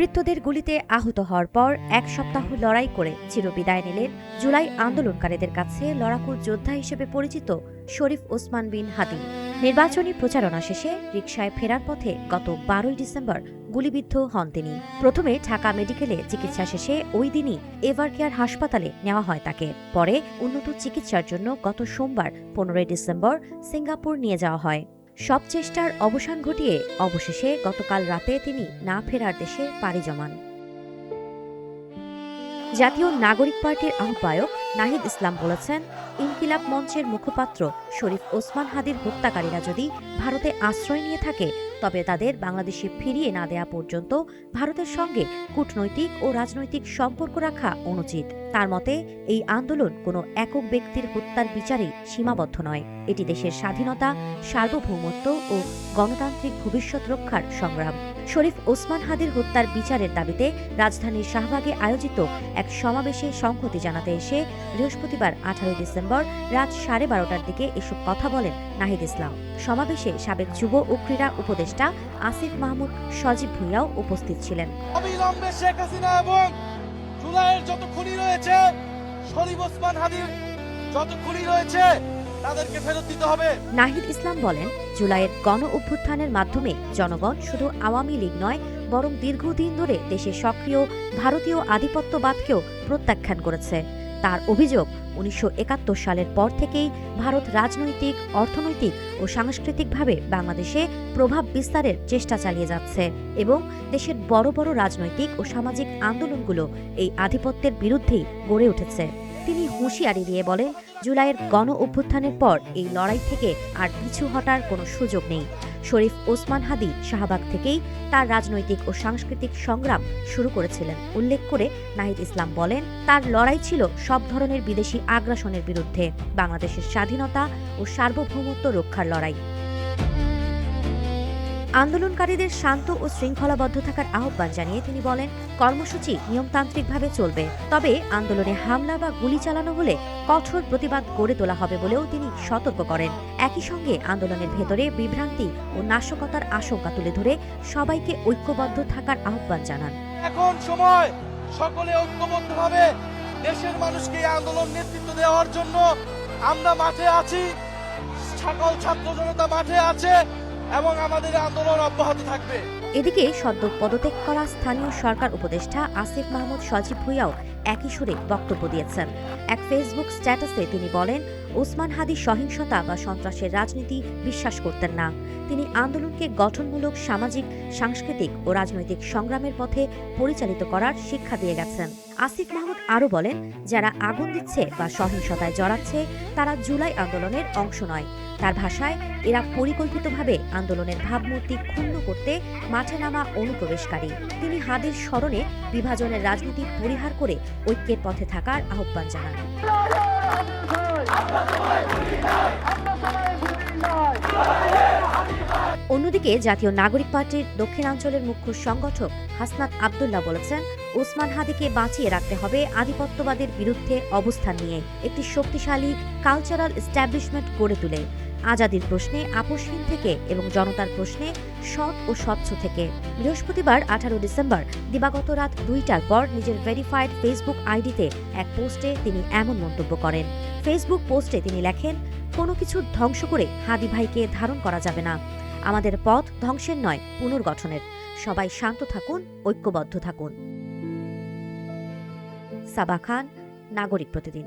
দুর্বৃত্তদের গুলিতে আহত হওয়ার পর এক সপ্তাহ লড়াই করে চিরবিদায় নিলেন জুলাই আন্দোলনকারীদের কাছে লড়াকু যোদ্ধা হিসেবে পরিচিত শরীফ ওসমান বিন হাদি। নির্বাচনী প্রচারণা শেষে রিকশায় ফেরার পথে গত বারোই ডিসেম্বর গুলিবিদ্ধ হন তিনি। প্রথমে ঢাকা মেডিকেলে চিকিৎসা শেষে ওই দিনই এভারকেয়ার হাসপাতালে নেওয়া হয় তাকে। পরে উন্নত চিকিৎসার জন্য গত সোমবার, পনেরোই ডিসেম্বর, সিঙ্গাপুর নিয়ে যাওয়া হয়। সব চেষ্টার অবসান ঘটিয়ে অবশেষে গতকাল রাতে তিনি না ফেরার দেশে পাড়ি জমান। জাতীয় নাগরিক পার্টির আহ্বায়ক নাহিদ ইসলাম বলেছেন, ইনকিলাব মঞ্চের মুখপাত্র শরীফ ওসমান হাদির হত্যাকারীরা যদি ভারতে আশ্রয় নিয়ে থাকে, তবে তাদের বাংলাদেশে ফিরিয়ে না দেয়া পর্যন্ত ভারতের সঙ্গে কূটনৈতিক ও রাজনৈতিক সম্পর্ক রাখা অনুচিত। তার মতে, এই আন্দোলন কোনো একক ব্যক্তির হত্যার বিচারে সীমাবদ্ধ নয়। এটি দেশের স্বাধীনতা, সার্বভৌমত্ব ও গণতান্ত্রিক ভবিষ্যৎ রক্ষার সংগ্রাম। শরীফ ওসমান হাদির হত্যার বিচারের দাবিতে রাজধানীর শাহবাগে আয়োজিত এক সমাবেশে সংহতি জানাতে এসে বৃহস্পতিবার আঠারোই ডিসেম্বর রাত সাড়ে বারোটার দিকে এসব কথা বলেন নাহিদ ইসলাম। সমাবেশে সাবেক যুব ও ক্রীড়া উপদেষ্টা আসিফ মাহমুদ সজীব ভুঁইয়াও উপস্থিত ছিলেন। শেখ হাসিনা এবং জুলাইয়ের যত খুনি রয়েছে, শরীফ ওসমান হাদির যত খুনি রয়েছে নাহিদ ইসলাম বলেন, জুলাইয়ের গণ অভ্যুত্থানের মাধ্যমে জনগণ শুধু আওয়ামী লীগ নয়, বরং দীর্ঘদিন ধরে দেশে সক্রিয় ভারতীয় আধিপত্যবাদকেও প্রত্যাখ্যান করেছে। তার অভিযোগ, উনিশশো একাত্তর সালের পর থেকেই ভারত রাজনৈতিক, অর্থনৈতিক ও সাংস্কৃতিকভাবে বাংলাদেশে প্রভাব বিস্তারের চেষ্টা চালিয়ে যাচ্ছে এবং দেশের বড় বড় রাজনৈতিক ও সামাজিক আন্দোলনগুলো এই আধিপত্যের বিরুদ্ধেই গড়ে উঠেছে। তিনি হুঁশিয়ারি দিয়ে বলেন, জুলাইয়ের গণ অভ্যুত্থানের পর এই লড়াই থেকে আর পিছু হটার কোনো সুযোগ নেই। শরীফ ওসমান হাদি শাহবাগ থেকেই তার রাজনৈতিক ও সাংস্কৃতিক সংগ্রাম শুরু করেছিলেন। উল্লেখ করে নাহিদ ইসলাম বলেন, তার লড়াই ছিল সব ধরনের বিদেশি আগ্রাসনের বিরুদ্ধে। বাংলাদেশের স্বাধীনতা ও সার্বভৌমত্ব রক্ষার লড়াই। আন্দোলনকারীদের শান্ত ও শৃঙ্খলাবদ্ধ থাকার আহ্বান জানিয়ে তিনি বলেন, কর্মসূচি নিয়মতান্ত্রিকভাবে চলবে। তবে আন্দোলনে হামলা বা গুলি চালানো হলে কঠোর প্রতিবাদ গড়ে তোলা হবে বলেও তিনি সতর্ক করেন। একই সঙ্গে আন্দোলনের ভেতরে বিভ্রান্তি ও নাশকতার আশঙ্কা তুলে ধরে সবাইকে ঐক্যবদ্ধ থাকার আহ্বান জানান। এখন সময় সকলে ঐক্যবদ্ধভাবে দেশের মানুষকে আন্দোলন নেতৃত্ব দেওয়ার জন্য আমরা মাঠে আছি। সকল ছাত্র জনতা মাঠে আছে। এবং আমাদের আন্দোলন অব্যাহত থাকবে। এদিকে সদ্য পদত্যাগ করা স্থানীয় সরকার উপদেষ্টা আসিফ মাহমুদ সজীব ভুইয়াও একই সুরে বক্তব্য দিয়েছেন। এক ফেসবুক স্ট্যাটাসে তিনি বলেন, ওসমান হাদি সহিংসতা বা সন্ত্রাসের রাজনীতি বিশ্বাস করতেন না। তিনি আন্দোলনকে গঠনমূলক, সামাজিক, সাংস্কৃতিক ও রাজনৈতিক সংগ্রামের পথে পরিচালিত করার শিক্ষা দিয়ে গেছেন। আসিফ মাহমুদ আরও বলেন, যারা আগুন দিচ্ছে বা সহিংসতায় জড়াচ্ছে, তারা জুলাই আন্দোলনের অংশ নয়। তার ভাষায়, এরা পরিকল্পিতভাবে আন্দোলনের ভাবমূর্তি ক্ষুণ্ণ করতে মাঠে নামা অনুপ্রবেশকারী। তিনি হাদির স্মরণে বিভাজনের রাজনীতি পরিহার করে ঐক্যের পথে থাকার আহ্বান জানান অন্যদিকে জাতীয় নাগরিক পার্টির দক্ষিণাঞ্চলের মুখ্য সংগঠক হাসনাত আবদুল্লাহ বলেছেন, ওসমান হাদিকে বাঁচিয়ে রাখতে হবে আধিপত্যবাদের বিরুদ্ধে অবস্থান নিয়ে, একটি শক্তিশালী কালচারাল এস্টাবলিশমেন্ট গড়ে তুলে। আজাদির প্রশ্নে, আপোষহীন থেকে এবং জনতার প্রশ্নে, সৎ ও স্বচ্ছ থেকে। বৃহস্পতিবার, আঠারো ডিসেম্বর, দিবাগত রাত দুইটার পর নিজের ভেরিফাইড ফেসবুক আইডিতে এক পোস্টে তিনি এমন মন্তব্য করেন। ফেসবুক পোস্টে তিনি লেখেন, কোনো কিছু ধ্বংস করে হাদি ভাইকে ধারণ করা যাবে না। আমাদের পথ ধ্বংসের নয় পুনর্গঠনের। সবাই শান্ত থাকুন ঐক্যবদ্ধ থাকুন। সাবা খান নাগরিক প্রতিদিন।